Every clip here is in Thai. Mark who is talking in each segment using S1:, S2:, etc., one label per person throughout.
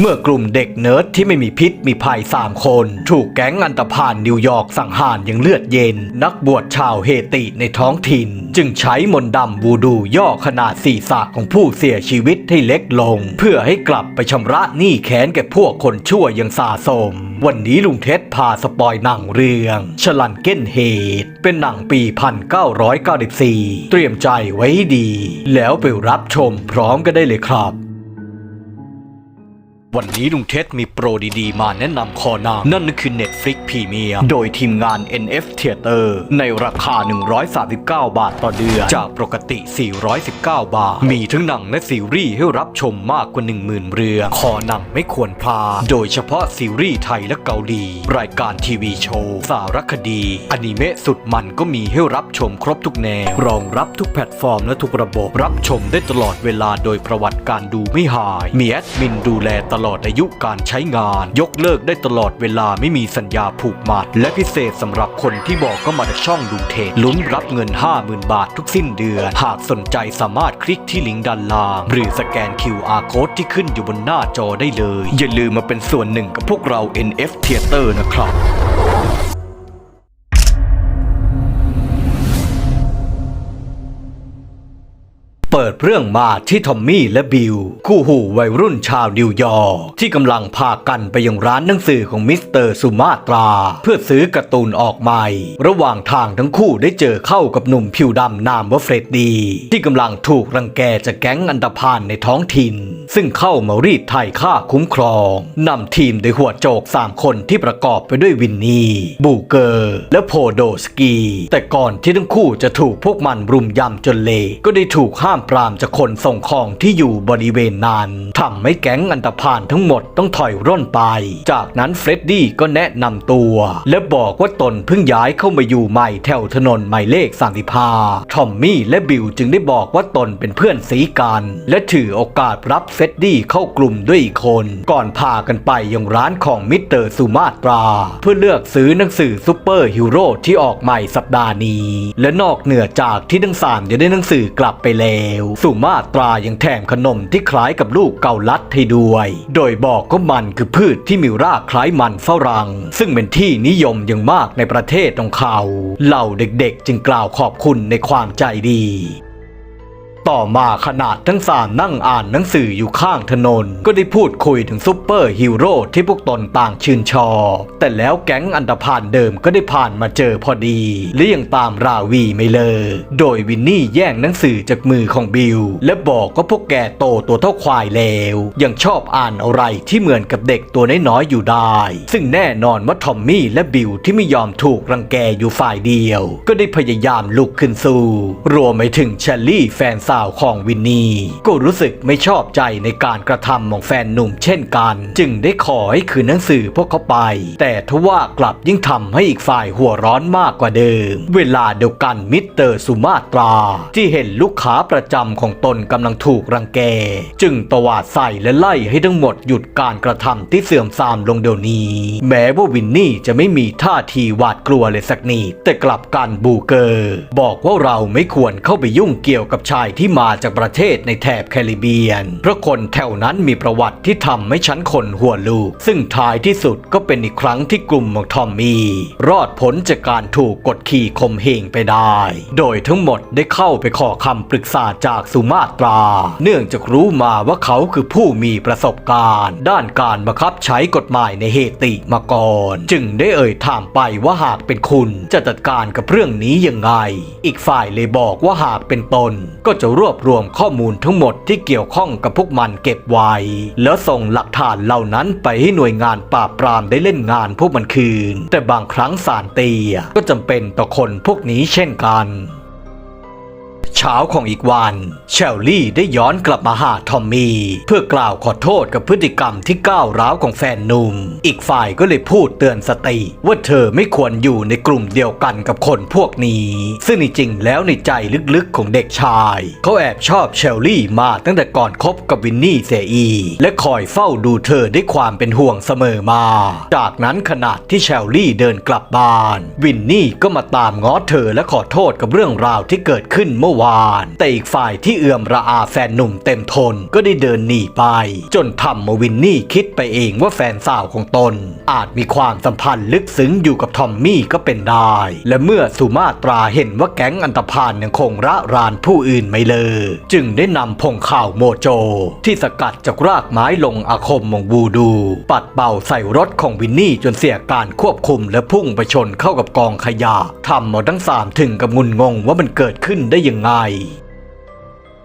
S1: เมื่อกลุ่มเด็กเนิร์ดที่ไม่มีพิษมีภัยสามคน ถูกแก๊งอันตพานนิวยอร์กสังหารอย่างเลือดเย็น นักบวชชาวเฮติในท้องถิ่น จึงใช้มนต์ดำบูดูย่อขนาดศีรษะของผู้เสียชีวิตให้เล็กลง เพื่อให้กลับไปชำระหนี้แค้นแก่พวกคนชั่วย่างสาสม วันนี้ลุงเท็ดพาสปอยหนังเรื่องชลันเก้นเฮดเป็นหนังปี 1994 เตรียมใจไว้ดี แล้วไปรับชมพร้อมกันได้เลยครับ วันนี้ลุงเท็ดมีโปรดีๆ มาแนะนำคอนางนั่นคือ Netflix Premium โดยทีมงาน NF Theater ในราคา 139 บาทต่อเดือน จากปกติ 419 บาท มีทั้งหนังและซีรีส์ให้รับชมมากกว่า 10,000 เรื่องคอหนังไม่ควรพลาดโดยเฉพาะซีรีส์ไทยและเกาหลี รายการทีวีโชว์ สารคดี อนิเมะสุดมันก็มีให้รับชมครบทุกแนว รองรับทุกแพลตฟอร์มและทุกระบบรับชมได้ตลอดเวลาโดยประวัติการดูไม่หาย มีแอดมินดูแลตลอดลอดอายุการใช้งาน ยกเลิกได้ตลอดเวลาไม่มีสัญญาผูกมัด และพิเศษสำหรับคนที่บอกก็มาจากช่องลุงเทศลุ้นรับเงิน 50,000 บาททุกสิ้นเดือน หากสนใจสามารถคลิกที่ลิงก์ด้านล่าง หรือสแกน QR Code ที่ขึ้นอยู่บนหน้าจอได้เลย อย่าลืมมาเป็นส่วนหนึ่งกับพวกเรา NF Theater นะครับ เปิดเรื่องมาที่ทอมมี่และบิล คู่หูวัยรุ่นชาวนิวยอร์กที่กำลังพากันไปยังร้านหนังสือของมิสเตอร์สุมาตรา เพื่อซื้อการ์ตูนออกใหม่ ระหว่างทางทั้งคู่ได้เจอเข้ากับหนุ่มผิวดำนามว่าเฟรดดี ที่กำลังถูกรังแกจากแก๊งอันดพานในท้องถิ่น ซึ่งเข้ามารีดไถ่ค่าคุ้มครองนำทีมโดยหัวโจก 3 คนที่ประกอบไปด้วยวินนี่บูเกอร์ และโพโดสกี แต่ก่อนที่ทั้งคู่จะถูกพวกมันรุมยำจนเละก็ได้ถูกห้ามปรามจากคนส่งของที่อยู่บริเวณนั้นทำให้แก๊งอันตพานทั้งหมดต้องถอยร่นไป จากนั้นเฟรดดี้ก็แนะนำตัว และบอกว่าตนเพิ่งย้ายเข้ามาอยู่ใหม่แถวถนนหมายเลข35ทอมมี่และบิลจึงได้บอกว่าตนเป็นเพื่อนสีกัน และถือโอกาสรับเฟรดดี้เข้ากลุ่มด้วยอีกคน ก่อนพากันไปยังร้านของมิสเตอร์สุมาตรา เพื่อเลือกซื้อหนังสือซูเปอร์ฮีโร่ที่ออกใหม่สัปดาห์นี้ และนอกเหนือจากที่ทั้งสามจะได้หนังสือกลับไปแล้วสุมาตรายังแถมขนมที่คล้ายกับลูกเกาลัดให้ด้วย โดยบอกก็มันคือพืชที่มีรากคล้ายมันฝรั่ง ซึ่งเป็นที่นิยมอย่างมากในประเทศของเขา เหล่าเด็กๆ จึงกล่าวขอบคุณในความใจดี ต่อมาขนาดทั้งสามนั่งอ่านหนังสืออยู่ข้างถนน ก็ได้พูดคุยถึงซุปเปอร์ฮีโร่ที่พวกตนต่างชื่นชอบ แต่แล้วแก๊งอันดพานเดิมก็ได้ผ่านมาเจอพอดีและยังตามราวีไม่เลิกโดยวินนี่แย่งหนังสือจากมือของบิล และบอกว่าพวกแกโตตัวเท่าควายแล้ว ยังชอบอ่านอะไรที่เหมือนกับเด็กตัวน้อยๆอยู่ได้ ซึ่งแน่นอนว่าทอมมี่และบิลที่ไม่ยอมถูกรังแกอยู่ฝ่ายเดียว ก็ได้พยายามลุกขึ้นสู้รวมไปถึงเชลลี่แฟนสา่าวของวินนี่ก็รู้สึกไม่ชอบใจในการกระทำของแฟนหนุ่มเช่นกัน จึงได้ขอให้คืนหนังสือพวกเขาไป แต่ทว่ากลับยิ่งทำให้อีกฝ่ายหัวร้อนมากกว่าเดิม เวลาเดียวกันมิสเตอร์สุมาตรา ที่เห็นลูกค้าประจำของตนกำลังถูกรังแก จึงตวาดใส่และไล่ให้ทั้งหมดหยุดการกระทำที่เสื่อมทรามลงเดี๋ยวนี้ แม้ว่าวินนี่จะไม่มีท่าทีหวาดกลัวเลยสักนิดแต่กลับกันบูเกอร์ บอกว่าเราไม่ควรเข้าไปยุ่งเกี่ยวกับชายที่มาจากประเทศในแถบแคริบเบียน เพราะคนแถวนั้นมีประวัติที่ทำให้ฉันคนหัวลูก ซึ่งท้ายที่สุดก็เป็นอีกครั้งที่กลุ่มของทอมมี่รอดพ้นจากการถูกกดขี่ข่มเหงไปได้ โดยทั้งหมดได้เข้าไปขอคำปรึกษาจากสุมาตรา เนื่องจากรู้มาว่าเขาคือผู้มีประสบการณ์ ด้านการบังคับใช้กฎหมายในเฮติมาก่อน จึงได้เอ่ยถามไปว่าหากเป็นคุณจะจัดการกับเรื่องนี้ยังไง อีกฝ่ายเลยบอกว่าหากเป็นตนก็จะรวบรวมข้อมูลทั้งหมดที่เกี่ยวข้องกับพวกมันเก็บไว้ แล้วส่งหลักฐานเหล่านั้นไปให้หน่วยงานปราบปรามได้เล่นงานพวกมันคืน แต่บางครั้งสารเตียก็จำเป็นต่อคนพวกนี้เช่นกัน เช้าของอีกวัน เชลลี่ได้ย้อนกลับมาหาทอมมี่ เพื่อกล่าวขอโทษกับพฤติกรรมที่ก้าวร้าวของแฟนหนุ่ม อีกฝ่ายก็เลยพูดเตือนสติ ว่าเธอไม่ควรอยู่ในกลุ่มเดียวกันกับคนพวกนี้ ซึ่งในจริงแล้วในใจลึกๆของเด็กชาย เขาแอบชอบเชลลี่มาตั้งแต่ก่อนคบกับวินนี่เสียอีและคอยเฝ้าดูเธอด้วยความเป็นห่วงเสมอมา จากนั้นขณะที่เชลลี่เดินกลับบ้าน วินนี่ก็มาตามง้อเธอและขอโทษกับเรื่องราวที่เกิดขึ้นเมื่อวานานแต่อีกฝ่ายที่เอื่อมระอาแฟนหนุ่มเต็มทนก็ได้เดินหนีไป จนทำมาวินนี่คิดไปเองว่าแฟนสาวของตน อาจมีความสัมพันธ์ลึกซึ้งอยู่กับทอมมี่ก็เป็นได้ และเมื่อสุมาตราเห็นว่าแก๊งอันตพานยังคงระรานผู้อื่นไม่เลย จึงได้นำพงข่าวโมโจ ที่สกัดจากรากไม้ลงอาคมมงบูดู ปัดเป่าใส่รถของวินนี่จนเสียการควบคุมและพุ่งไปชนเข้ากับกองขยะทำหมดทั้งสามถึงกับงุนงงว่ามันเกิดขึ้นได้ยังไง I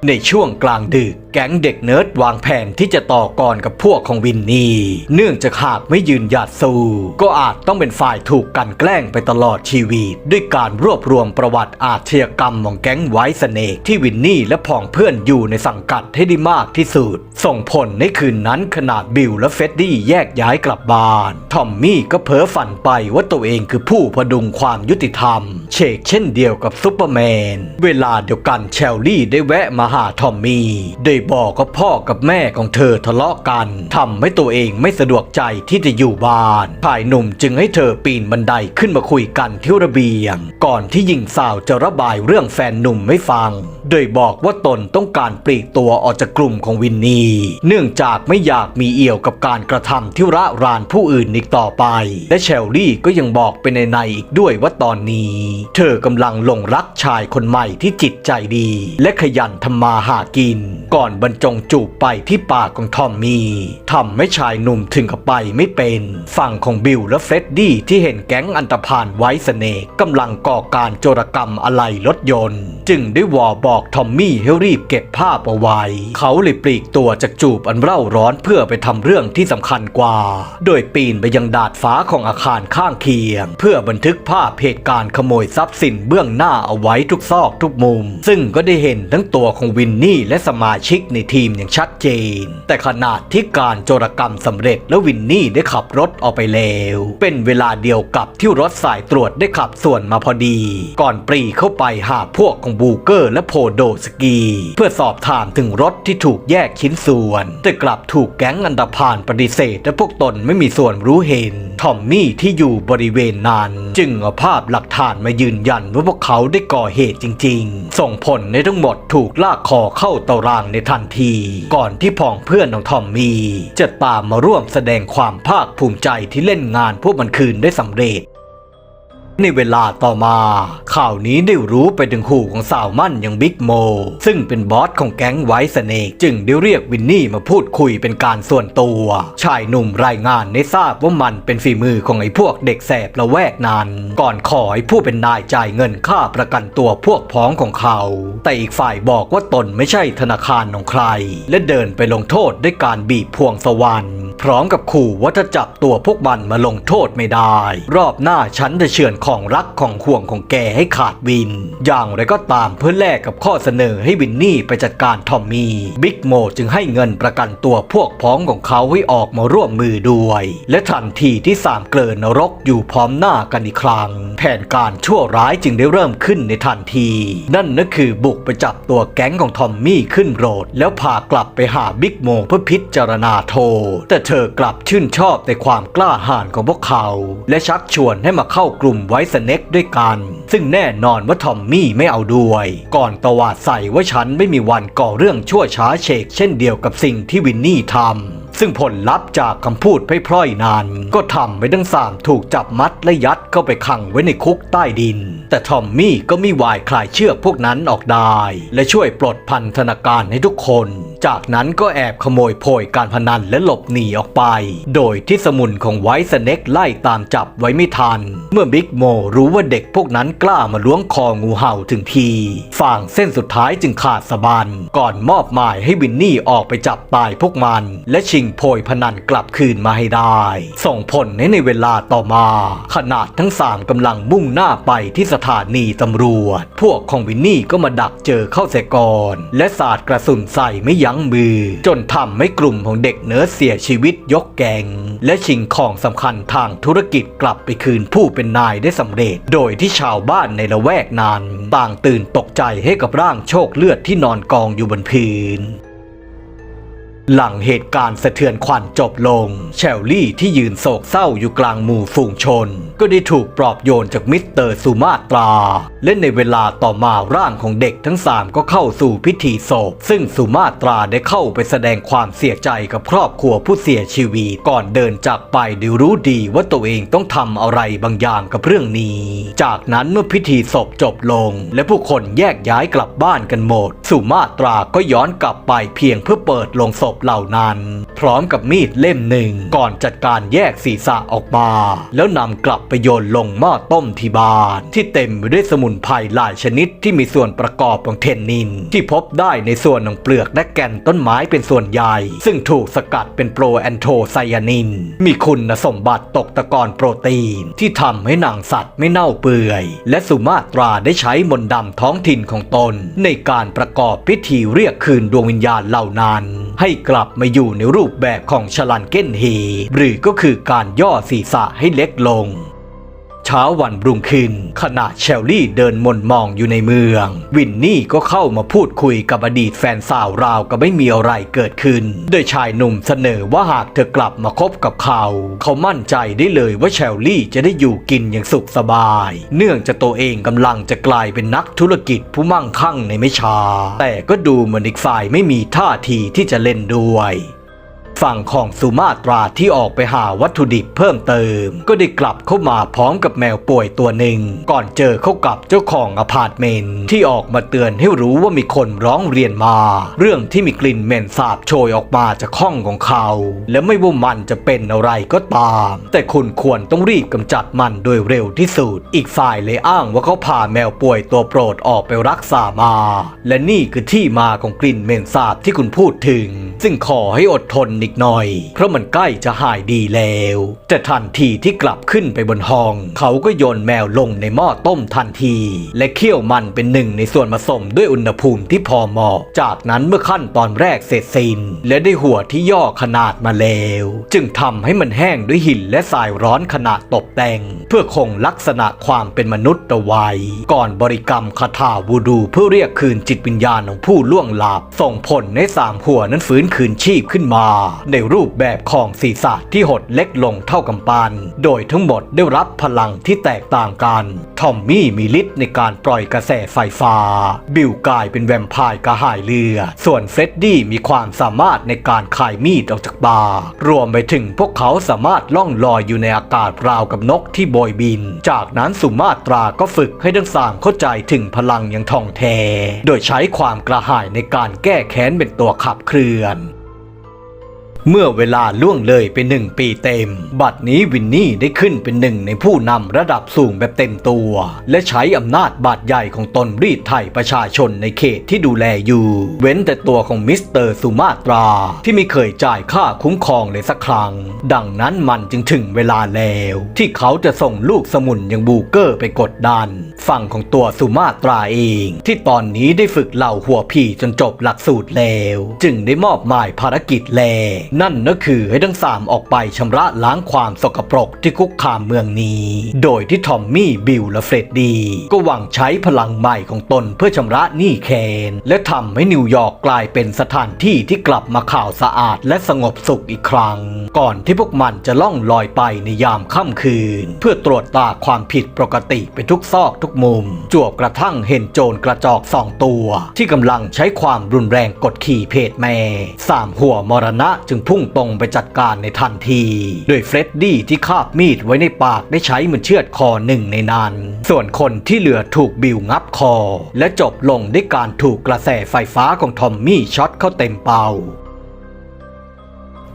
S1: ในช่วงกลางดึกแก๊งเด็กเนิร์ดวางแผนที่จะต่อกรกับพวกของวินนี่ เนื่องจากหากไม่ยืนหยัดสู้ ก็อาจต้องเป็นฝ่ายถูกกันแกล้งไปตลอดชีวิต ด้วยการรวบรวมประวัติอาชญากรรมของแก๊งไวท์สเนกที่วินนี่และผองเพื่อนอยู่ในสังกัดให้ได้มากที่สุด ส่งผลในคืนนั้นขนาดบิลและเฟดดี้แยกย้ายกลับบ้านทอมมี่ก็เพ้อฝันไปว่าตัวเองคือผู้พดุงความยุติธรรม เชกเช่นเดียวกับซูเปอร์แมน เวลาเดียวกันเชลลี่ได้แวะมาหาทอมมี่ได้บอกกับพ่อกับแม่ของเธอทะเลาะกันทำให้ตัวเองไม่สะดวกใจที่จะอยู่บ้านชายหนุ่มจึงให้เธอปีนบันไดขึ้นมาคุยกันที่ระเบียง ก่อนที่หญิงสาวจะระบายเรื่องแฟนหนุ่มไม่ฟัง โดยบอกว่าตนต้องการปลีกตัวออกจากกลุ่มของวินนี่เนื่องจากไม่อยากมีเอี่ยวกับการกระทำที่ระรานผู้อื่นอีกต่อไป และเชลลี่ก็ยังบอกไปในในอีกด้วยว่าตอนนี้ เธอกำลังหลงรักชายคนใหม่ที่จิตใจดี และขยันทำมาหากิน ก่อนบรรจงจูบไปที่ปากของทอมมี่ทำให้ชายหนุ่มถึงกับไปไม่เป็น ฝั่งของบิลและเฟรดดี้ที่เห็นแก๊งอันตพานไว้สเนกกำลังก่อการโจรกรรมอะไหล่รถยนต์ จึงได้วอบอกทอมมี่ให้รีบเก็บภาพเอาไว้ เขาเลยปลีกตัวจากจูบอันเร่าร้อนเพื่อไปทำเรื่องที่สำคัญกว่า โดยปีนไปยังดาดฟ้าของอาคารข้างเคียง เพื่อบันทึกภาพเหตุการณ์ขโมยทรัพย์สินเบื้องหน้าเอาไว้ทุกซอกทุกมุม ซึ่งก็ได้เห็นทั้งตัวของวินนี่และสมาชิกในทีมอย่างชัดเจน แต่ขนาดที่การโจรกรรมสำเร็จและวินนี่ได้ขับรถออกไปแล้ว เป็นเวลาเดียวกับที่รถสายตรวจได้ขับส่วนมาพอดี ก่อนปรีเข้าไปหาพวกของบูเกอร์และโพโดสกี เพื่อสอบถามถึงรถที่ถูกแยกชิ้นส่วน แต่กลับถูกแก๊งอันดาพานปฏิเสธและพวกตนไม่มีส่วนรู้เห็นทอมมี่ที่อยู่บริเวณนั้นจึงเอาภาพหลักฐานมายืนยันว่าพวกเขาได้ก่อเหตุจริง ๆ ส่งผลในทั้งหมดถูกลากคอเข้าตารางในทันที ก่อนที่ผองเพื่อนของทอมมี่จะตามมาร่วมแสดงความภาคภูมิใจที่เล่นงานพวกมันคืนได้สำเร็จ ในเวลาต่อมา ข่าวนี้ได้รู้ไปถึงหูของสาวมั่นอย่างบิ๊กโม ซึ่งเป็นบอสของแก๊งไวท์สเนกจึงได้เรียกวินนี่มาพูดคุยเป็นการส่วนตัว ชายหนุ่มรายงานได้ทราบว่ามันเป็นฝีมือของไอ้พวกเด็กแสบละแวกนั้น ก่อนขอให้ผู้เป็นนายจ่ายเงินค่าประกันตัวพวกพ้องของเขา แต่อีกฝ่ายบอกว่าตนไม่ใช่ธนาคารของใคร และเดินไปลงโทษด้วยการบีบพวงสวรรค์พร้อมกับขู่ว่าถ้าจับตัวพวกมันมาลงโทษไม่ได้ รอบหน้าฉันจะเฉือนของรักของห่วงของแกให้ขาดวิน อย่างไรก็ตามเพื่อแลกกับข้อเสนอให้วินนี่ไปจัดการทอมมี่บิ๊กโมจึงให้เงินประกันตัวพวกพ้องของเขาให้ออกมาร่วมมือด้วย และทันทีที่สามเกลินนรกอยู่พร้อมหน้ากันอีกครั้ง แผนการชั่วร้ายจึงได้เริ่มขึ้นในทันที นั่นก็คือบุกไปจับตัวแก๊งของทอมมี่ขึ้นโรด แล้วพากลับไปหาบิ๊กโมเพื่อพิจารณาโทษแต่เธอกลับชื่นชอบในความกล้าหาญของพวกเขา และชักชวนให้มาเข้ากลุ่มไวท์สเน็กด้วยกัน ซึ่งแน่นอนว่าทอมมี่ไม่เอาด้วย ก่อนตวาดใส่ว่าฉันไม่มีวันก่อเรื่องชั่วช้าเชกเช่นเดียวกับสิ่งที่วินนี่ทำ ซึ่งผลลัพธ์จากคำพูดพร่อยๆนั้น ก็ทำให้ทั้งสามถูกจับมัดและยัดเข้าไปขังไว้ในคุกใต้ดิน แต่ทอมมี่ก็ไม่วายคลายเชือกพวกนั้นออกได้ และช่วยปลดพันธนาการให้ทุกคน จากนั้นก็แอบขโมยโพยการพนันและหลบหนีออกไป โดยที่สมุนของไวท์สเน็กไล่ตามจับไว้ไม่ทัน เมื่อบิ๊กโมรู้ว่าเด็กพวกนั้นกล้ามาล้วงคองูเห่าถึงทีฝั่งเส้นสุดท้ายจึงขาดสะบันก่อนมอบหมายให้วินนี่ออกไปจับตายพวกมัน และชิงโพยพนันกลับคืนมาให้ได้ ส่งผลให้ในเวลาต่อมา ขนาดทั้งสามกำลังมุ่งหน้าไปที่สถานีตำรวจ พวกของวินนี่ก็มาดักเจอเข้าเสียก่อน และสาดกระสุนใส่ไม่ยั้งมือ จนทำให้กลุ่มของเด็กเนิร์ดเสียชีวิตยกแกง และชิงของสำคัญทางธุรกิจกลับไปคืนผู้เป็นนายได้สำเร็จ โดยที่ชาวบ้านในละแวกนั้นต่างตื่นตกใจให้กับร่างโชคเลือดที่นอนกองอยู่บนพื้น หลังเหตุการณ์สะเทือนขวัญจบลง เชลลี่ที่ยืนโศกเศร้าอยู่กลางหมู่ฝูงชน ก็ได้ถูกปลอบโยนจากมิสเตอร์สุมาตรา และในเวลาต่อมาร่างของเด็กทั้งสามก็เข้าสู่พิธีศพ ซึ่งสุมาตราได้เข้าไปแสดงความเสียใจกับครอบครัวผู้เสียชีวิตก่อนเดินจากไปโดยรู้ดีว่าตัวเองต้องทำอะไรบางอย่างกับเรื่องนี้ จากนั้นเมื่อพิธีศพจบลง และผู้คนแยกย้ายกลับบ้านกันหมดสุมาตราก็ย้อนกลับไปเพียงเพื่อเปิดลงศพเหล่านั้น พร้อมกับมีดเล่มหนึ่งก่อนจัดการแยกศีรษะออกมา แล้วนำกลับไปโยนลงหม้อต้มที่บ้าน ที่เต็มไปด้วยสมุนไพรหลายชนิดที่มีส่วนประกอบของเทนนิน ที่พบได้ในส่วนของเปลือกและแก่นต้นไม้เป็นส่วนใหญ่ ซึ่งถูกสกัดเป็นโปรแอนโทไซยานิน มีคุณสมบัติตกตะกอนโปรตีน ที่ทำให้หนังสัตว์ไม่เน่าเปื่อย และสุมาตราได้ใช้มนต์ดำท้องถิ่นของตน ในการประกอบพิธีเรียกคืนดวงวิญญาณเหล่านั้น ให้กลับมาอยู่ในรูปแบบของชลันเก้นเฮหรือก็คือการย่อศีรษะให้เล็กลง เช้าวันรุ่งขึ้น ขณะเชลลี่เดินมนมองอยู่ในเมือง วินนี่ก็เข้ามาพูดคุยกับอดีตแฟนสาวราวกับไม่มีอะไรเกิดขึ้น โดยชายหนุ่มเสนอว่าหากเธอกลับมาคบกับเขา เขามั่นใจได้เลยว่าเชลลี่จะได้อยู่กินอย่างสุขสบาย เนื่องจากตัวเองกำลังจะกลายเป็นนักธุรกิจผู้มั่งคั่งในไม่ช้า แต่ก็ดูเหมือนอีกฝ่ายไม่มีท่าทีที่จะเล่นด้วย ฝั่งของสุมาตราที่ออกไปหาวัตถุดิบเพิ่มเติม ก็ได้กลับเข้ามาพร้อมกับแมวป่วยตัวหนึ่ง ก่อนเจอเข้ากับเจ้าของอพาร์ตเมนต์ที่ออกมาเตือนให้รู้ว่ามีคนร้องเรียนมา เรื่องที่มีกลิ่นเหม็นสาบโชยออกมาจากห้องของเขา และไม่ว่ามันจะเป็นอะไรก็ตาม แต่คุณควรต้องรีบกำจัดมันโดยเร็วที่สุด อีกฝ่ายเลยอ้างว่าเขาพาแมวป่วยตัวโปรดออกไปรักษามา และนี่คือที่มาของกลิ่นเหม็นสาบที่คุณพูดถึง ซึ่งขอให้อดทนอีกหน่อย เพราะมันใกล้จะหายดีแล้ว แต่ทันทีที่กลับขึ้นไปบนห้อง เขาก็โยนแมวลงในหม้อต้มทันที และเคี่ยวมันเป็นหนึ่งในส่วนผสมด้วยอุณหภูมิที่พอเหมาะ จากนั้นเมื่อขั้นตอนแรกเสร็จสิ้นและได้หัวที่ย่อขนาดมาแล้ว จึงทำให้มันแห้งด้วยหินและทรายร้อนขนาดตกแต่ง เพื่อคงลักษณะความเป็นมนุษย์เอาไว้ ก่อนบริกรรมคาถาวูดูเพื่อเรียกคืนจิตวิญญาณของผู้ล่วงลับ ส่งผลให้สามหัวนั้นฟื้นคืนชีพขึ้นมาในรูปแบบของศีรษะที่หดเล็กลงเท่ากำปั้นโดยทั้งหมดได้รับพลังที่แตกต่างกัน ทอมมี่มีฤทธิ์ในการปล่อยกระแสไฟฟ้า บิลกลายเป็นแวมไพร์กระหายเลือดส่วนเฟรดดี้มีความสามารถในการขายมีดออกจากบาร์รวมไปถึงพวกเขาสามารถล่องลอยอยู่ในอากาศราวกับนกที่โบยบิน จากนั้นสุมาตราก็ฝึกให้ทั้งสามเข้าใจถึงพลังอย่างท่องแท้ โดยใช้ความกระหายในการแก้แค้นเป็นตัวขับเคลื่อน เมื่อเวลาล่วงเลยไปหนึ่งปีเต็ม บัดนี้วินนี่ได้ขึ้นเป็นหนึ่งในผู้นำระดับสูงแบบเต็มตัว และใช้อำนาจบาดใหญ่ของตนรีดไถ่ประชาชนในเขตที่ดูแลอยู่ เว้นแต่ตัวของมิสเตอร์สุมาตรา ที่ไม่เคยจ่ายค่าคุ้มครองเลยสักครั้ง ดังนั้นมันจึงถึงเวลาแล้ว ที่เขาจะส่งลูกสมุนอย่างบูเกอร์ไปกดดันฝั่งของตัวสุมาตราเอง ที่ตอนนี้ได้ฝึกเหล่าหัวผีจนจบหลักสูตรแล้ว จึงได้มอบหมายภารกิจแล นั่นก็คือให้ทั้งสามออกไปชำระล้างความสกปรกที่คุกคามเมืองนี้ โดยที่ทอมมี่บิลและเฟรดดี้ก็หวังใช้พลังใหม่ของตนเพื่อชำระหนี้แค้นและทำให้นิวยอร์กกลายเป็นสถานที่ที่กลับมาข่าวสะอาดและสงบสุขอีกครั้ง ก่อนที่พวกมันจะล่องลอยไปในยามค่ำคืน เพื่อตรวจตาความผิดปกติไปทุกซอกทุกมุม จวบกระทั่งเห็นโจรกระจอกสองตัว ที่กำลังใช้ความรุนแรงกดขี่เพจแม่สามหัวมรณะจึงพุ่งตรงไปจัดการในทันทีโดยเฟรดดี้ที่คาบมีดไว้ในปากได้ใช้เหมันเชือดคอหนึ่งในนั้น ส่วนคนที่เหลือถูกบิวงับคอ และจบลงด้วยการถูกกระแสไฟฟ้าของทอมมี่ช็อตเข้าเต็มเป่า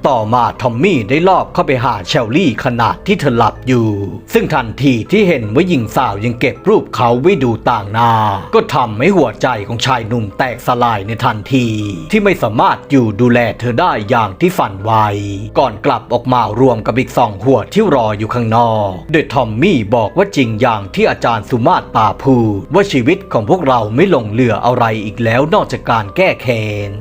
S1: ต่อมาทอมมี่ได้ลอบเข้าไปหาเชลลี่ขณะที่เธอหลับอยู่ ซึ่งทันทีที่เห็นว่าหญิงสาวยังเก็บรูปเขาไว้ดูต่างหน้า ก็ทำให้หัวใจของชายหนุ่มแตกสลายในทันที ที่ไม่สามารถอยู่ดูแลเธอได้อย่างที่ฝันไว้ ก่อนกลับออกมารวมกับอีกสองหัวที่รออยู่ข้างนอก โดยทอมมี่บอกว่าจริงอย่างที่อาจารย์สุมาตตาพูดว่าชีวิตของพวกเราไม่หลงเหลืออะไรอีกแล้วนอกจากการแก้แค้น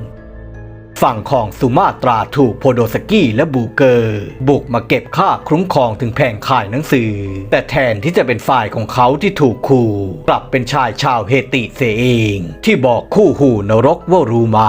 S1: ฝั่งของสุมาตราถูกโพโดสกี้และบูเกอร์ บุกมาเก็บค่าคุ้มครองถึงแผงขายหนังสือ แต่แทนที่จะเป็นฝ่ายของเขาที่ถูกขู่กลับเป็นชายชาวเฮติเสเอง ที่บอกคู่หูนรกว่ารู้ไหม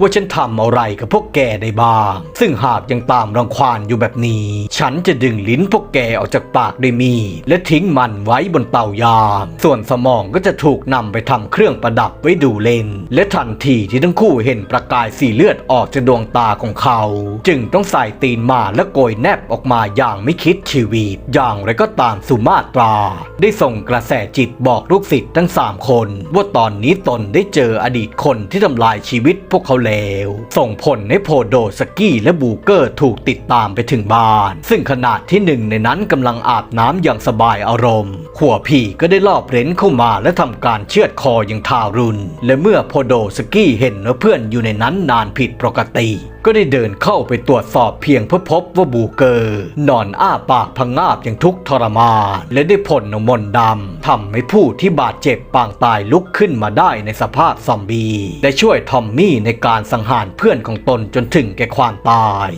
S1: ว่าฉันทำอะไรกับพวกแกได้บ้าง ซึ่งหากยังตามรังควานอยู่แบบนี้ ฉันจะดึงลิ้นพวกแกออกจากปากด้วยมีดและทิ้งมันไว้บนเตายางส่วนสมองก็จะถูกนำไปทำเครื่องประดับไว้ดูเล่น และทันทีที่ทั้งคู่เห็นประกายสีเลือดอออกจากดวงตาของเขา จึงต้องใส่ตีนมาและโกยแนบออกมาอย่างไม่คิดชีวิต อย่างไรก็ตามสุมาตรา ได้ส่งกระแสจิตบอกลูกศิษย์ทั้งสามคน ว่าตอนนี้ตนได้เจออดีตคนที่ทำลายชีวิตพวกเขาแล้ว ส่งผลให้โพโดสกี้และบูเกอร์ถูกติดตามไปถึงบ้าน ซึ่งขณะที่หนึ่งในนั้นกำลังอาบน้ำอย่างสบายอารมณ์ ขัวผีก็ได้ลอบเร้นเข้ามาและทำการเชือดคออย่างทารุณ และเมื่อโพโดสกี้เห็นว่าเพื่อนอยู่ในนั้นนานผิดปกติ ก็ได้เดินเข้าไปตรวจสอบเพียงเพื่อพบว่าบูเกอร์ นอนอ้าปากพังงาบอย่างทุกข์ทรมาน และได้ผลนมนดำทำให้ผู้ที่บาดเจ็บปางตายลุกขึ้นมาได้ในสภาพซอมบี้และช่วยทอมมี่ในการสังหารเพื่อนของตนจนถึงแก่ความตาย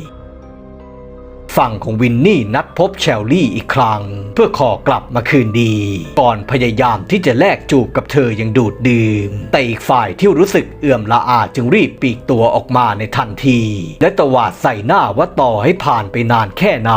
S1: ฝั่งของวินนี่นัดพบแชลลี่อีกครั้ง เพื่อขอกลับมาคืนดี ก่อนพยายามที่จะแลกจูบกับเธออย่างดูดดื่ม แต่อีกฝ่ายที่รู้สึกเอื่อมละอาจึงรีบปีกตัวออกมาในทันที และตวาดใส่หน้าว่าต่อให้ผ่านไปนานแค่ไหน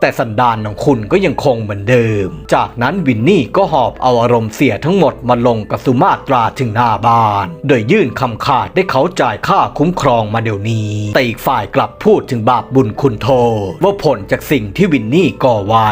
S1: แต่สันดานของคุณก็ยังคงเหมือนเดิม จากนั้นวินนี่ก็หอบเอาอารมณ์เสียทั้งหมดมาลงกับสุมาตราถึงหน้าบ้าน โดยยื่นคำขาดได้เขาจ่ายค่าคุ้มครองมาเดี๋ยวนี้ แต่อีกฝ่ายกลับพูดถึงบาปบุญคุณโทษว่าผลจากสิ่งที่วินนี่ก่อไว้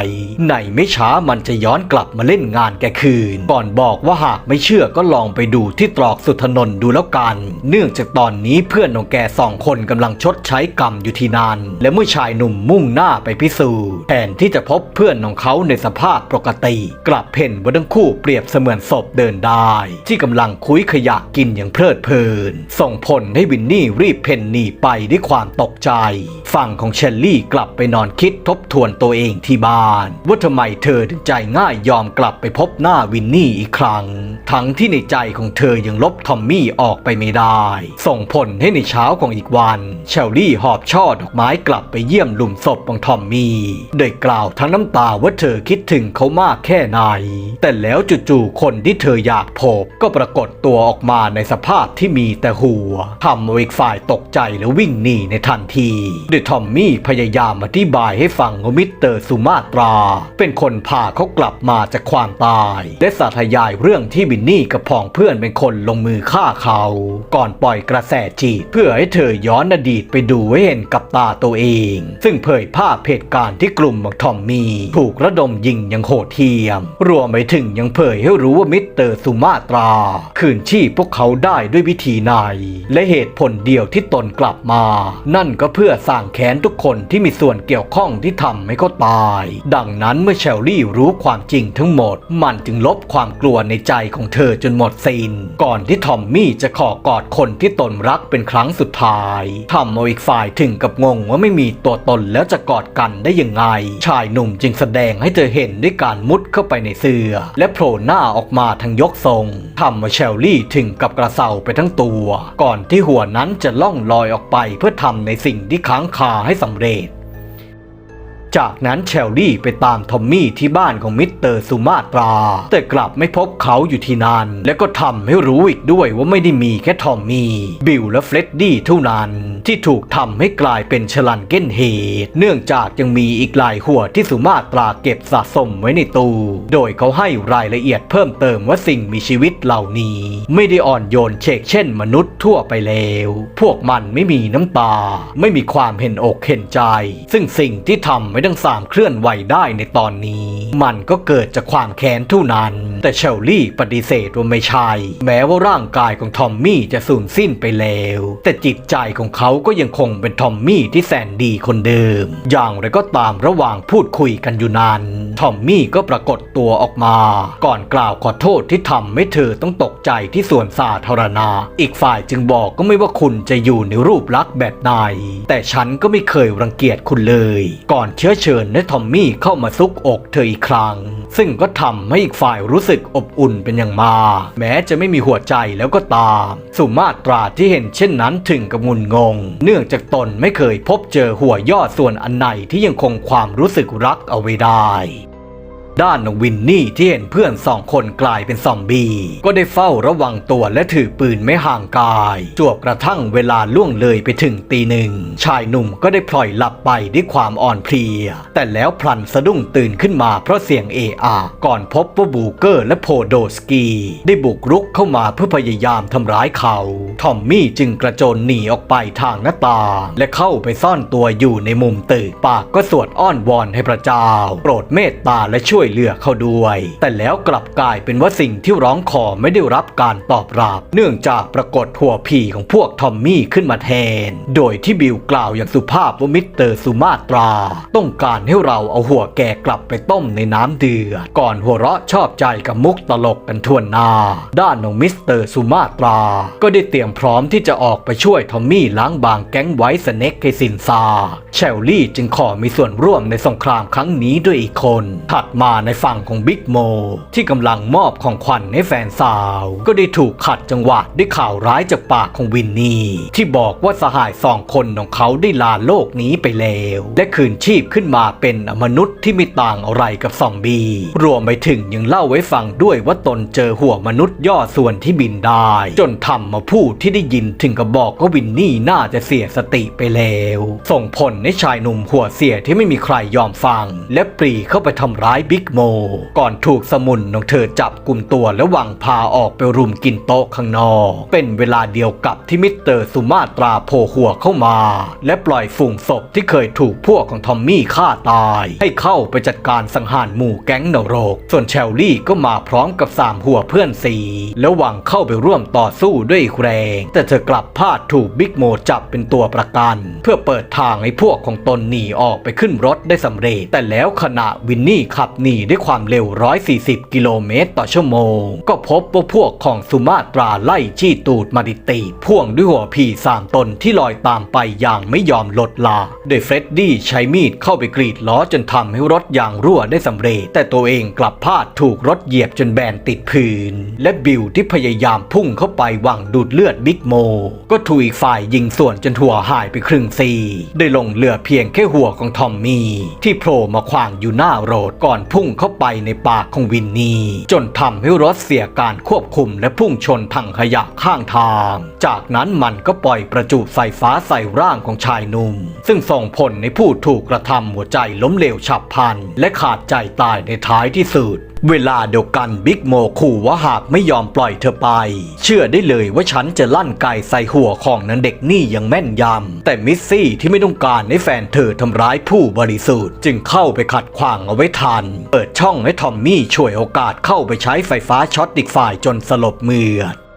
S1: ในไม่ช้ามันจะย้อนกลับมาเล่นงานแกคืน ก่อนบอกว่าหากไม่เชื่อก็ลองไปดูที่ตรอกสุถนนดูแล้วกัน เนื่องจากตอนนี้เพื่อนของแกสองคนกำลังชดใช้กรรมอยู่ที่นั่นและเมื่อชายหนุ่มมุ่งหน้าไปพิสูจน์แทนที่จะพบเพื่อนของเขาในสภาพปกติ กลับเห็นว่าทั้งคู่เปรียบเสมือนศพเดินได้ ที่กำลังคุยขยะกินอย่างเพลิดเพลิน ส่งผลให้วินนี่รีบเพ่นหนีไปด้วยความตกใจ ฝั่งของเชลลี่กลับไปนอนอนคิดทบทวนตัวเองที่บ้าน ว่าทำไมเธอถึงใจง่ายยอมกลับไปพบหน้าวินนี่อีกครั้ง ทั้งที่ในใจของเธอยังลบทอมมี่ออกไปไม่ได้ ส่งผลให้ในเช้าของอีกวันเชลลี่หอบช่อดอกไม้กลับไปเยี่ยมหลุมศพของทอมมี่โดยกล่าวทั้งน้ำตาว่าเธอคิดถึงเขามากแค่ไหน แต่แล้วจู่ๆคนที่เธออยากพบก็ปรากฏตัวออกมาในสภาพที่มีแต่หัวทำเอาอีกฝ่ายตกใจและวิ่งหนีในทันทีโดยทอมมี่พยายามอธิบายให้ฟังว่ามิสเตอร์สุมาตรา เป็นคนพาเขากลับมาจากความตาย และสาธยายเรื่องที่วินนี่กับพ้องเพื่อนเป็นคนลงมือฆ่าเขา ก่อนปล่อยกระแสจีตเพื่อให้เธอย้อนอดีตไปดูให้เห็นกับตาตัวเอง ซึ่งเผยภาพเหตุการณ์ที่กลุ่มของทอมมี่ถูกระดมยิงอย่างโหดเหี้ยม รวมไปถึงยังเผยให้รู้ว่ามิสเตอร์สุมาตรา คืนชีพพวกเขาได้ด้วยวิธีไหนและเหตุผลเดียวที่ตนกลับมา นั่นก็เพื่อสร้างแค้นทุกคนที่มีส่วนเกี่ยวี่ยวข้องที่ทำให้เขาตาย ดังนั้นเมื่อเชลลี่รู้ความจริงทั้งหมด มันจึงลบความกลัวในใจของเธอจนหมดสิ้น ก่อนที่ทอมมี่จะขอกอดคนที่ตนรักเป็นครั้งสุดท้ายทำเอาอีกฝ่ายถึงกับงงว่าไม่มีตัวตนแล้วจะกอดกันได้ยังไง ชายหนุ่มจึงแสดงให้เธอเห็นด้วยการมุดเข้าไปในเสื้อ และโผล่หน้าออกมาทางยกทรงทำเอาเชลลี่ถึงกับกระเซาไปทั้งตัว ก่อนที่หัวนั้นจะล่องลอยออกไปเพื่อทำในสิ่งที่ค้างคาให้สำเร็จ จากนั้นเชลลี่ไปตามทอมมี่ที่บ้านของมิสเตอร์สุมาตรา แต่กลับไม่พบเขาอยู่ที่นั่น และก็ทำให้รู้อีกด้วยว่าไม่ได้มีแค่ทอมมี่ บิลและเฟรดดี้เท่านั้น ที่ถูกทำให้กลายเป็นชลันเก้นเหตุเนื่องจากยังมีอีกหลายหัวที่สุมาตราเก็บสะสมไว้ในตู้ โดยเขาให้รายละเอียดเพิ่มเติมว่าสิ่งมีชีวิตเหล่านี้ ไม่ได้อ่อนโยนเชกเช่นมนุษย์ทั่วไปแล้ว พวกมันไม่มีน้ำตา ไม่มีความเห็นอกเห็นใจ ซึ่งสิ่งที่ทำไม่ทั้งสามเคลื่อนไหวได้ในตอนนี้ มันก็เกิดจากความแค้นเท่านั้น แต่เชลลี่ปฏิเสธว่าไม่ใช่ แม้ว่าร่างกายของทอมมี่จะสูญสิ้นไปแล้ว แต่จิตใจของเขาก็ยังคงเป็นทอมมี่ที่แสนดีคนเดิม อย่างไรก็ตามระหว่างพูดคุยกันอยู่นานทอมมี่ก็ปรากฏตัวออกมา ก่อนกล่าวขอโทษที่ทำให้เธอต้องตกใจที่สวนสาธารณะ อีกฝ่ายจึงบอกก็ไม่ว่าคุณจะอยู่ในรูปลักษณ์แบบไหน แต่ฉันก็ไม่เคยรังเกียจคุณเลย ก่อนเชืชื้อเชิญให้ทอมมี่เข้ามาซุกอกเธออีกครั้ง ซึ่งก็ทำให้อีกฝ่ายรู้สึกอบอุ่นเป็นอย่างมาก แม้จะไม่มีหัวใจแล้วก็ตาม สุมาตราที่เห็นเช่นนั้นถึงกับงุนงง เนื่องจากตนไม่เคยพบเจอหัวยอดส่วนอันไหนที่ยังคงความรู้สึกรักเอาไว้ได้ ด้านวินนี่ที่เห็นเพื่อนสองคนกลายเป็นซอมบี้ก็ได้เฝ้าระวังตัวและถือปืนไม่ห่างกายจวบกระทั่งเวลาล่วงเลยไปถึงตีหนึ่ง ชายหนุ่มก็ได้พลอยหลับไปด้วยความอ่อนเพลีย แต่แล้วพลันสะดุ้งตื่นขึ้นมาเพราะเสียงเออาก่อนพบว่าบูเกอร์และโพโดสกี ได้บุกรุกเข้ามาเพื่อพยายามทำร้ายเขา ทอมมี่จึงกระโจนหนีออกไปทางหน้าต่างและเข้าไปซ่อนตัวอยู่ในมุมตึกปากก็สวดอ้อนวอนให้พระเจ้า โปรดเมตตาและช่วยเหลือเขาด้วย แต่แล้วกลับกลายเป็นว่าสิ่งที่ร้องขอไม่ได้รับการตอบรับ เนื่องจากปรากฏหัวผีของพวกทอมมี่ขึ้นมาแทน โดยที่บิลกล่าวอย่างสุภาพว่ามิสเตอร์สุมาตรา ต้องการให้เราเอาหัวแกกลับไปต้มในน้ำเดือดก่อนหัวเราะชอบใจกับมุกตลกกันทวหน้าด้านของมิสเตอร์สุมาตรา ก็ได้เตรียมพร้อมที่จะออกไปช่วยทอมมี่ล้างบางแก๊งไว้สเน็กให้สินซาเชลลี่จึงขอมีส่วนร่วมในสงครามครั้งนี้ด้วยอีกคน ถัดมาในฝั่งของบิ๊กโม ที่กำลังมอบของขวัญให้แฟนสาว ก็ได้ถูกขัดจังหวะด้วยข่าวร้ายจากปากของวินนี่ที่บอกว่าสหายสองคนของเขาได้ลาโลกนี้ไปแล้ว และคืนชีพขึ้นมาเป็นมนุษย์ที่ไม่ต่างอะไรกับซอมบี้รวมไปถึงยังเล่าไว้ฟังด้วยว่าตนเจอหัวมนุษย์ย่อส่วนที่บินได้ จนทำมาพูดที่ได้ยินถึงกับบอกว่าวินนี่น่าจะเสียสติไปแล้ว ส่งผลให้ชายหนุ่มหัวเสียที่ไม่มีใครยอมฟัง และปรีเข้าไปทำร้ายบิ๊กโม ก่อนถูกสมุนของเธอจับกลุ่มตัวและหวังพาออกไปรุมกินโต๊ะข้างนอก เป็นเวลาเดียวกับที่มิสเตอร์สุมาตราโผล่หัวเข้ามา และปล่อยฝูงศพที่เคยถูกพวกของทอมมี่ฆ่าตาย ให้เข้าไปจัดการสังหารหมู่แก๊งนรก ส่วนเชลลี่ก็มาพร้อมกับสามหัวเพื่อนสีแล้วหวังเข้าไปร่วมต่อสู้ด้วยแรง แต่เธอกลับพลาดถูกบิ๊กโมจับเป็นตัวประกัน เพื่อเปิดทางให้พวกของตนหนีออกไปขึ้นรถได้สำเร็จ แต่แล้วขณะวินนี่ขับหนีด้วยความเร็ว 140 กิโลเมตรต่อชั่วโมง ก็พบว่าพวกของสุมาตราไล่จี้ตูดมาดิตีพ่วงด้วยหัวผีสามตนที่ลอยตามไปอย่างไม่ยอมลดละโดยเฟรดดี้ใช้มีดเข้าไปกรีดล้อจนทำให้รถยางรั่วได้สำเร็จ แต่ตัวเองกลับพลาดถูกรถเหยียบจนแบนติดพื้น และบิลที่พยายามพุ่งเข้าไปหวังดูดเลือดบิ๊กโม ก็ถูกอีกฝ่ายยิงส่วนจนหัวหายไปครึ่งซีได้ลงเหลือเพียงแค่หัวของทอมมี่ที่โผล่มาขวางอยู่หน้ารดก่อนพุุ่่งเข้าไปในปากของวินนี่ จนทำให้รถเสียการควบคุมและพุ่งชนถังขยะข้างทาง จากนั้นมันก็ปล่อยประจุไฟฟ้าใส่ร่างของชายหนุ่ม ซึ่งส่งผลในผู้ถูกกระทำหัวใจล้มเหลวฉับพลันและขาดใจตายในท้ายที่สุดเวลาเดียวกันบิ๊กโมขู่ว่าหากไม่ยอมปล่อยเธอไป เชื่อได้เลยว่าฉันจะลั่นไกใส่หัวของนันเด็กนี่อย่างแม่นยำ แต่มิสซี่ที่ไม่ต้องการให้แฟนเธอทำร้ายผู้บริสุทธิ์จึงเข้าไปขัดขวางเอาไว้ทัน เปิดช่องให้ทอมมี่ช่วยโอกาสเข้าไปใช้ไฟฟ้าช็อตอีกฝ่ายจนสลบเมือด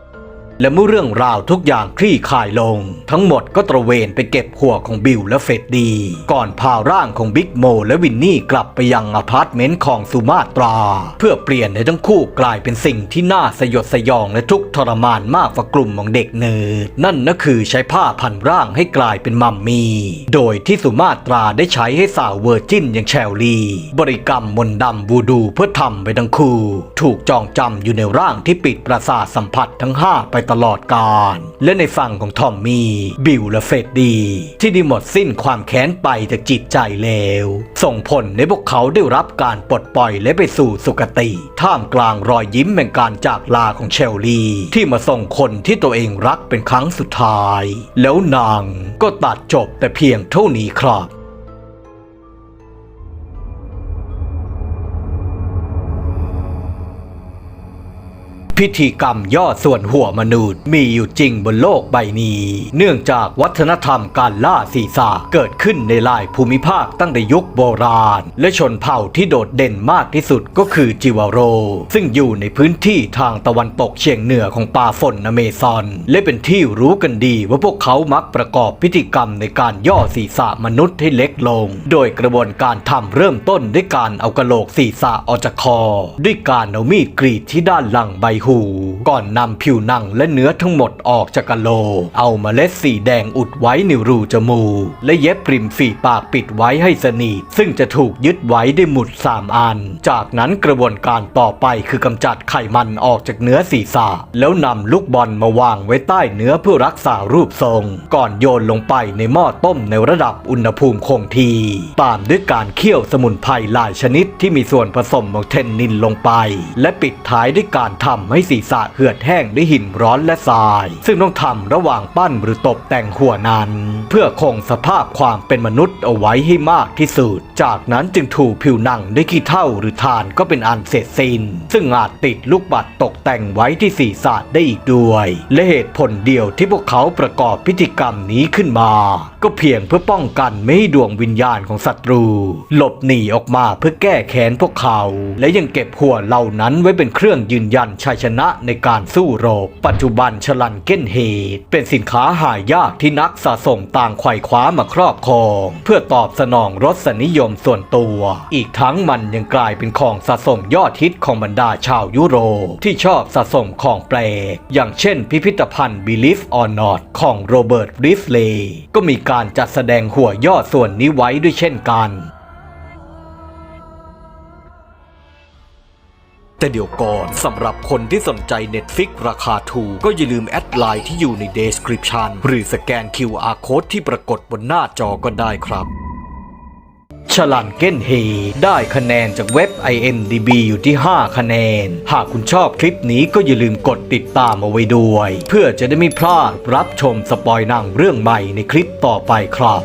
S1: และเมื่อเรื่องราวทุกอย่างคลี่คลายลง ทั้งหมดก็ตระเวนไปเก็บหัวของบิลและเฟดดี ก่อนพาร่างของบิ๊กโมและวินนี่กลับไปยังอพาร์ตเมนต์ของสุมาตรา เพื่อเปลี่ยนให้ทั้งคู่กลายเป็นสิ่งที่น่าสยดสยองและทุกทรมานมากกว่ากลุ่มของเด็กเนิร์ดนั่นก็คือใช้ผ้าพันร่างให้กลายเป็นมัมมีโดยที่สุมาตราได้ใช้ให้สาวเวอร์จินอย่างแชลลี บริกรรมมนต์ดำวูดูเพื่อทำไปทั้งคู่ ถูกจองจำอยู่ในร่างที่ปิดประสาทสัมผัสทั้งห้าไปตลอดกาลและในฝั่งของทอมมี่บิลและเฟดดี ที่ได้หมดสิ้นความแค้นไปจากจิตใจแล้วส่งผลให้พวกเขาได้รับการปลดปล่อยและไปสู่สุคติ ท่ามกลางรอยยิ้มแห่งการจากลาของเชลลีที่มาส่งคนที่ตัวเองรักเป็นครั้งสุดท้าย แล้วนางก็ตัดจบแต่เพียงเท่านี้ครับ พิธีกรรมย่อส่วนหัวมนุษย์ มีอยู่จริงบนโลกใบนี้ เนื่องจากวัฒนธรรมการล่าศีรษะเกิดขึ้นในหลายภูมิภาคตั้งแต่ยุคโบราณ และชนเผ่าที่โดดเด่นมากที่สุดก็คือจิวาโร ซึ่งอยู่ในพื้นที่ทางตะวันตกเฉียงเหนือของป่าฝนอเมซอน และเป็นที่รู้กันดีว่าพวกเขามักประกอบพิธีกรรมในการย่อศีรษะมนุษย์ให้เล็กลง โดยกระบวนการทำเริ่มต้นด้วยการเอากระโหลกศีรษะออกจากคอ ด้วยการเอามีดกรีดที่ด้านหลังใบหูก่อนนำผิวหนังและเนื้อทั้งหมดออกจากกะโหลกเอาเมล็ดสีแดงอุดไว้ในรูจมูกและเย็บปริมฝีปากปิดไว้ให้สนิทซึ่งจะถูกยึดไว้ด้วยหมุดสามอัน จากนั้นกระบวนการต่อไปคือกำจัดไขมันออกจากเนื้อศีรษะ แล้วนำลูกบอลมาวางไว้ใต้เนื้อเพื่อรักษารูปทรง ก่อนโยนลงไปในหม้อต้มในระดับอุณหภูมิคงที่ตามด้วยการเคี่ยวสมุนไพรหลายชนิดที่มีส่วนผสมของเทนนินลงไป และปิดท้ายด้วยการทำให้ศีรษะเหือดแห้งด้วยหินร้อนและทราย ซึ่งต้องทำระหว่างปั้นหรือตกแต่งหัวนั้น เพื่อคงสภาพความเป็นมนุษย์เอาไว้ให้มากที่สุด จากนั้นจึงถูผิวหนังด้วยขี้เถ้าหรือทานก็เป็นอันเสร็จสิ้น ซึ่งอาจติดลูกบัตรตกแต่งไว้ที่ศีรษะได้อีกด้วย และเหตุผลเดียวที่พวกเขาประกอบพิธีกรรมนี้ขึ้นมา ก็เพียงเพื่อป้องกันไม่ให้ดวงวิญญาณของศัตรู หลบหนีออกมาเพื่อแก้แค้นพวกเขา และยังเก็บหัวเหล่านั้นไว้เป็นเครื่องยืนยันชัยชนะในการสู้รบ ปัจจุบันชลันเก้นเฮดเป็นสินค้าหายากที่นักสะสมต่างไขว่คว้ามาครอบครอง เพื่อตอบสนองรสนิยมส่วนตัว อีกทั้งมันยังกลายเป็นของสะสมยอดฮิตของบรรดาชาวยุโรปที่ชอบสะสมของแปลก อย่างเช่น พิพิธภัณฑ์ Believe or Not ของโรเบิร์ตบริฟเลย์ก็มีการการจัดแสดงหัวยอดส่วนนี้ไว้ด้วยเช่นกัน แต่เดี๋ยวก่อนสำหรับคนที่สนใจ Netflix ราคาถูกก็อย่าลืมแอดไลน์ที่อยู่ใน Description หรือสแกน QR Code ที่ปรากฏบนหน้าจอก็ได้ครับ ฉลันเก้นเฮได้คะแนนจากเว็บ IMDB อยู่ที่ 5 คะแนน หากคุณชอบคลิปนี้ก็อย่าลืมกดติดตามเอาไว้ด้วย เพื่อจะได้ไม่พลาดรับชมสปอยหนังเรื่องใหม่ในคลิปต่อไปครับ